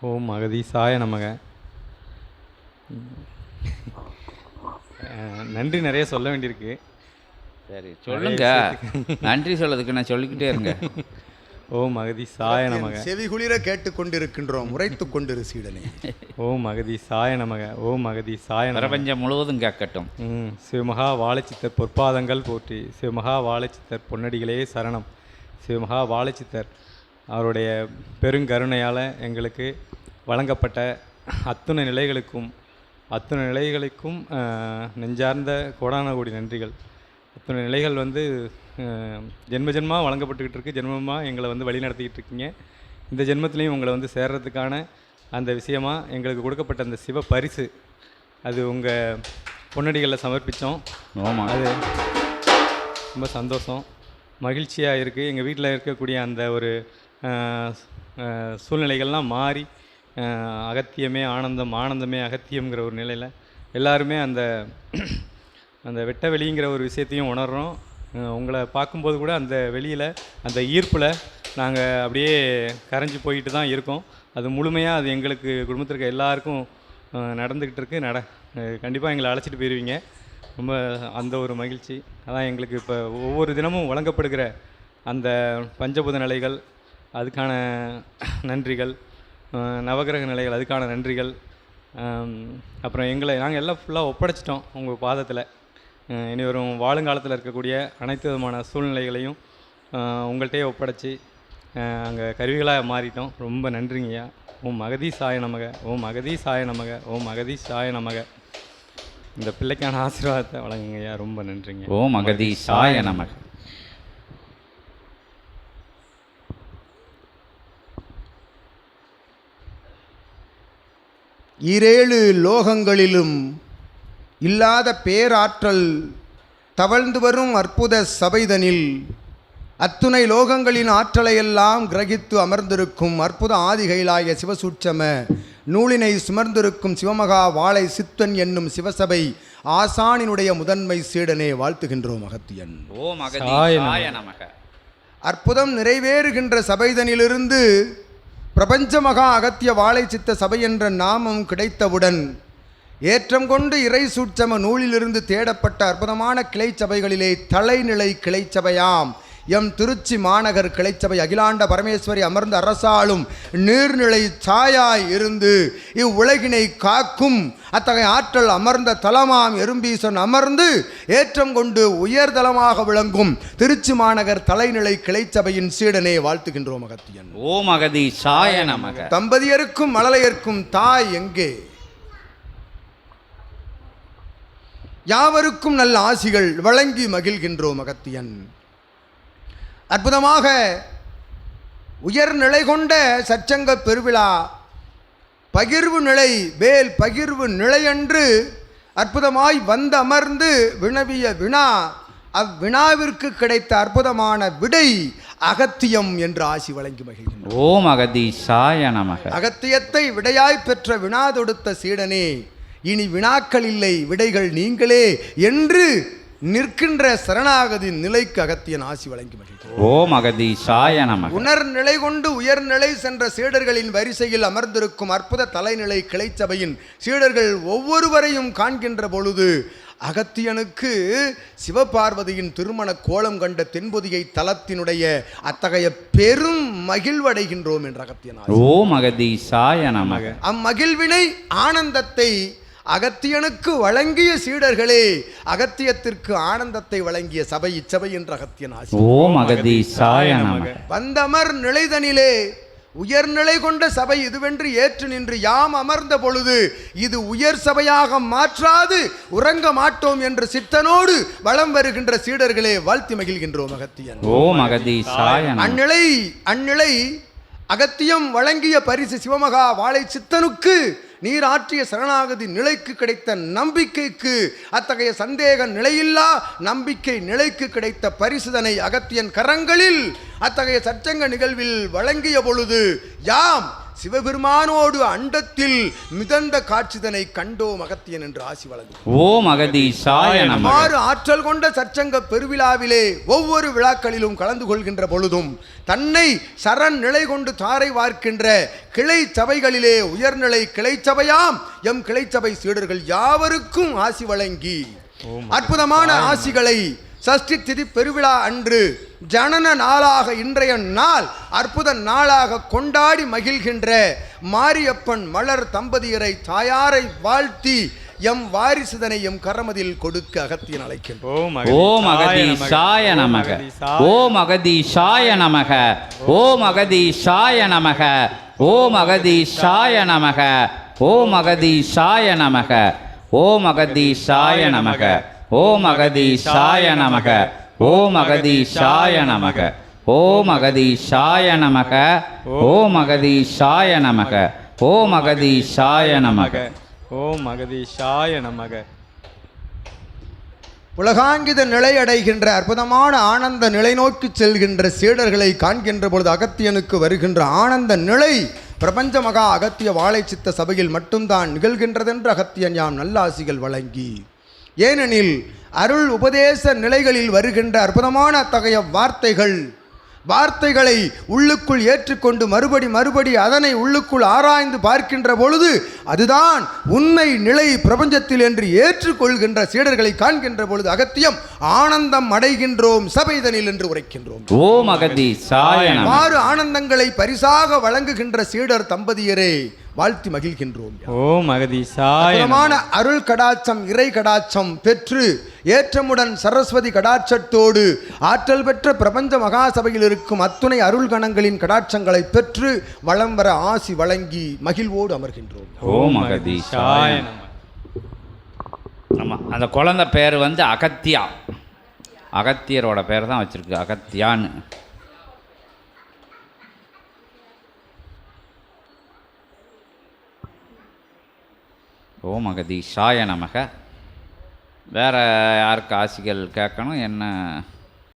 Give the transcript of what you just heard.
ஓம் அகதீசாய நமக. நன்றி நிறைய சொல்ல வேண்டியிருக்கு. சரி சொல்லுங்க. நன்றி சொல்லதுக்கு நான் சொல்லிக்கிட்டே இருங்க. ஓம் அகதீசாய நமக. செவிகுளிர கேட்டுக்கொண்டிருக்கின்றோம் உரைத்துக் கொண்டிரு சீடனே. ஓம் அகதீசாய நமக. ஓம் அகதீசாய நமக. பிரபஞ்சம் முழுவதும் கேட்கட்டும். ம் சிவமகா வாழைச்சித்தர் பொற்பாதங்கள் போற்றி சிவமகா வாழைச்சித்தர் பொன்னடிகளே சரணம். சிவமகா வாழைச்சித்தர் அவருடைய பெருங்கருணையால் எங்களுக்கு வழங்கப்பட்ட அத்துணை நிலைகளுக்கும் அத்துணை நிலைகளுக்கும் நெஞ்சார்ந்த கோடான கோடி நன்றிகள். அத்துணை நிலைகள் வந்து ஜென்ம ஜென்மா வழங்கப்பட்டுக்கிட்டு இருக்கு. ஜென்மமாக எங்களை வந்து வழி நடத்திக்கிட்டு இருக்கீங்க. இந்த ஜென்மத்திலையும் உங்களை வந்து சேர்றதுக்கான அந்த விஷயமா எங்களுக்கு கொடுக்கப்பட்ட அந்த சிவ பரிசு அது உங்கள் பொன்னடிகளில் சமர்ப்பித்தோம் அது ரொம்ப சந்தோஷம். மகிழ்ச்சியாக இருக்குது எங்கள் வீட்டில் இருக்கக்கூடிய அந்த ஒரு சூழ்நிலைகள்லாம் மாறி அகத்தியமே ஆனந்தம் ஆனந்தமே அகத்தியம்ங்கிற ஒரு நிலையில் எல்லாருமே அந்த அந்த வெட்ட வெளிங்கிற ஒரு விஷயத்தையும் உணர்கிறோம் உங்களை பார்க்கும்போது கூட அந்த வெளியில் அந்த ஈர்ப்பில் நாங்கள் அப்படியே கரைஞ்சு போயிட்டு தான் இருக்கோம். அது முழுமையாக அது எங்களுக்கு குடும்பத்தில் இருக்க எல்லாருக்கும் நடந்துக்கிட்டு இருக்குது நட கண்டிப்பாக எங்களை அழைச்சிட்டு போயிடுவீங்க ரொம்ப அந்த ஒரு மகிழ்ச்சி. அதான் எங்களுக்கு இப்போ ஒவ்வொரு தினமும் வழங்கப்படுகிற அந்த பஞ்சபூத நிலைகள் அதுக்கான நன்றிகள் நவகிரக நிலைகள் அதுக்கான நன்றிகள் அப்புறம் எங்களை நாங்கள் எல்லாம் ஃபுல்லாக ஒப்படைச்சிட்டோம் உங்கள் பாதத்தில். இனி வரும் வாழுங்காலத்தில் இருக்கக்கூடிய அனைத்து விதமான சூழ்நிலைகளையும் உங்கள்கிட்டயே ஒப்படைச்சி அங்கே கருவிகளாக மாறிட்டோம். ரொம்ப நன்றிங்கய்யா. ஓம் மகதி சாய நமக ஓம் மகதி சாய நமக ஓம் மகதி சாய நமக. இந்த பிள்ளைக்கான ஆசீர்வாதத்தை வழங்குங்கய்யா ரொம்ப நன்றிங்க. ஓம் அகதீசாய நமக. ஈரேழு லோகங்களிலும் இல்லாத பேராற்றல் தவழ்ந்து வரும் அற்புத சபைதனில் அத்துணை லோகங்களின் ஆற்றலையெல்லாம் கிரகித்து அமர்ந்திருக்கும் அற்புத ஆதிகைலாய சிவசூட்சம நூலினை சுமர்ந்திருக்கும் சிவமகா வாழை சித்தன் என்னும் சிவசபை ஆசானினுடைய முதன்மை சீடனே வாழ்த்துகின்றோம் அகத்தியன் ஓம் அகதீசாய நமக. அற்புதம் நிறைவேறுகின்ற சபைதனிலிருந்து பிரபஞ்ச மகா அகத்திய வாழை சித்த சபை என்ற நாமம் கிடைத்தவுடன் ஏற்றம் கொண்டு இறை சூட்சம நூலிலிருந்து தேடப்பட்ட அற்புதமான கிளை சபைகளிலே தலைநிலை கிளைச்சபையாம் எம் திருச்சி மாநகர் கிளைச்சபை அகிலாண்ட பரமேஸ்வரி அமர்ந்து அரசாளும் நீர்நிலை சாயாய் இருந்து இவ்வுலகினை காக்கும் அத்தகைய ஆற்றல் அமர்ந்த தலமாம் எறும்பீசன் அமர்ந்து ஏற்றம் கொண்டு உயர்தலமாக விளங்கும் திருச்சி மாநகர் தலைநிலை கிளைச்சபையின் சீடனே வாழ்த்துகின்றோம் அகத்தியன் ஓம் அகதீசாய நமக. தம்பதியருக்கும் மழலையர்க்கும் தாய் எங்கே? யாவருக்கும் நல்ல ஆசிகள் வழங்கி மகிழ்கின்றோம் அகத்தியன் அற்புதமாக உயர்நிலை கொண்ட சச்சங்க பெருவிழா பகிர்வு நிலை வேல் பகிர்வு நிலையன்று அற்புதமாய் வந்து அமர்ந்து வினவிய வினா அவ்வினாவிற்கு கிடைத்த அற்புதமான விடை அகத்தியம் என்று ஆசி வழங்கி மகிழ்கின்றோம். ஓம் அகதீசாய நமக. அகத்தியத்தை விடையாய் பெற்ற வினா தொடுத்த சீடனே இனி வினாக்கள் இல்லை விடைகள் நீங்களே என்று நிற்கின்ற சரணாகதி நிலைக்கு அகத்தியன் ஆசி வழங்கி மகிழ்கிறோம் ஓம் அகதீசாய நமக. உணர்நிலை கொண்டு உயர்நிலை சென்ற சீடர்களின் வரிசையில் அமர்ந்திருக்கும் அற்புத தலைநிலை கிளைச்சபையின் சீடர்கள் ஒவ்வொருவரையும் காண்கின்ற பொழுது அகத்தியனுக்கு சிவபார்வதியின் திருமண கோலம் கண்ட தென்பொதிகை தலத்தினுடைய அத்தகைய பெரும் மகிழ்வடைகின்றோம் என்ற அகத்தியன் ஆசி. ஓம் அகதீசாய நமக. அம்மகிழ்வினை ஆனந்தத்தை அகத்தியனுக்கு வழங்கிய சீடர்களே அகத்தியத்திற்கு ஆனந்தத்தை வழங்கிய சபை இச்சபை என்ற அகத்தியன் ஆசி ஓம் அகதீசாய வந்தமர் நிலைதனிலே உயர்நிலை கொண்ட சபை இதுவென்று ஏற்று நின்று யாம் அமர்ந்த பொழுது இது உயர் சபையாக மாற்றாது உறங்க மாட்டோம் என்று சித்தனோடு வலம் வருகின்ற சீடர்களே வாழ்த்தி மகிழ்கின்றோம் அகத்தியன். ஓம் அகதீசாய அந்நிலை அந்நிலை அகத்தியம் வழங்கிய பரிசு சிவமகா வாழை சித்தனுக்கு நீர் ஆற்றிய சரணாகதி நிலைக்கு கிடைத்த நம்பிக்கைக்கு அத்தகைய சந்தேக நிலையில்லா நம்பிக்கை நிலைக்கு கிடைத்த பரிசுதனை அகத்தியன் கரங்களில் அத்தகைய சச்சங்க நிகழ்வில் வழங்கிய பொழுது யாம் சிவபெருமானோடு அண்டத்தில் மிதந்த காட்சிதனை கண்டோம் அகத்தியன் என்று ஆசி வழங்கும். ஓம் அவ்வாறு ஆற்றல் கொண்ட சற்சங்க பெருவிழாவிலே ஒவ்வொரு விழாக்களிலும் கலந்து கொள்கின்ற பொழுதும் தன்னை சரண் நிலை கொண்டு தாரை வார்க்கின்ற கிளை சபைகளிலே உயர்நிலை கிளை சபையாம் எம் கிளை சபை சீடர்கள் யாவருக்கும் ஆசி வழங்கி அற்புதமான ஆசிகளை சஷ்டி திதி பெருவிழா அன்று ஜனன நாளாக இன்றைய நாள் அற்புத நாளாக கொண்டாடி மகிழ்கின்ற மாரியப்பன் மலர் தம்பதியரை தாயாரை வாழ்த்தி எம் வாரிசுதனை எம் கரமதில் கொடுக்க அகத்தியன் அழைக்கின்றோம். ஓம் அகதீஷாய நமக. ஓம் அகதீஷாய நமக. ஓம் அகதீஷாய நமக. ஓம் அகதீஷாய நமக. ஓம் அகதீஷாய நமக. ஓம் அகதீஷாய நமக. ஓம் அகதீஷாய நமக. ஓம் அகதீஷாய நமக. ஓம் அகதீஷாய நமக. ஓம் அகதீஷாய நமக. ஓம் அகதீஷாய நமக. ஓம் அகதீஷாய நமக. உலகாங்கித நிலை அடைகின்ற அற்புதமான ஆனந்த நிலை நோக்கி செல்கின்ற சீடர்களை காண்கின்ற பொழுது அகத்தியனுக்கு வருகின்ற ஆனந்த நிலை பிரபஞ்ச மகா அகத்திய வாழைச்சித்த சபையில் மட்டும்தான் நிகழ்கின்றதென்று அகத்தியன் யாம் நல்லாசிகள் வழங்கி. ஏனெனில் அருள் உபதேச நிலைகளில் வருகின்ற அற்புதமான அத்தகைய வார்த்தைகள் வார்த்தைகளை உள்ளுக்குள் ஏற்றுக்கொண்டு மறுபடி மறுபடி அதனை உள்ளுக்குள் ஆராய்ந்து பார்க்கின்ற பொழுது அதுதான் உண்மை நிலை பிரபஞ்சத்தில் என்று ஏற்றுக்கொள்கின்ற சீடர்களை காண்கின்ற பொழுது அகத்தியம் ஆனந்தம் அடைகின்றோம் சபைதனில் என்று உரைக்கின்றோம். ஓம் நமக மாறு ஆனந்தங்களை பரிசாக வழங்குகின்ற சீடர் தம்பதியரே வாழ்த்தி மகிழ்கின்றோம். ஓம் அகதீஷாய அற்புதமான அருள் கடாட்சம் இறை கடாட்சம் பெற்று ஏற்றமுடன் சரஸ்வதி கடாட்சத்தோடு ஆற்றல் பெற்ற பிரபஞ்ச மகாசபையில் இருக்கும் அத்துணை அருள் கணங்களின் கடாட்சங்களை பெற்று வளம் வர ஆசி வழங்கி மகிழ்வோடு அமர்கின்றோம். ஓம் அகதீஷாய நமக ஆமாம் அந்த குழந்தை பேர் வந்து அகத்தியா. அகத்தியரோட பேர் தான் வச்சிருக்கு அகத்தியான்னு. ஓம் அகதீஷாய நமக. வேறு யாருக்கு ஆசிகள் கேட்கணும்? என்ன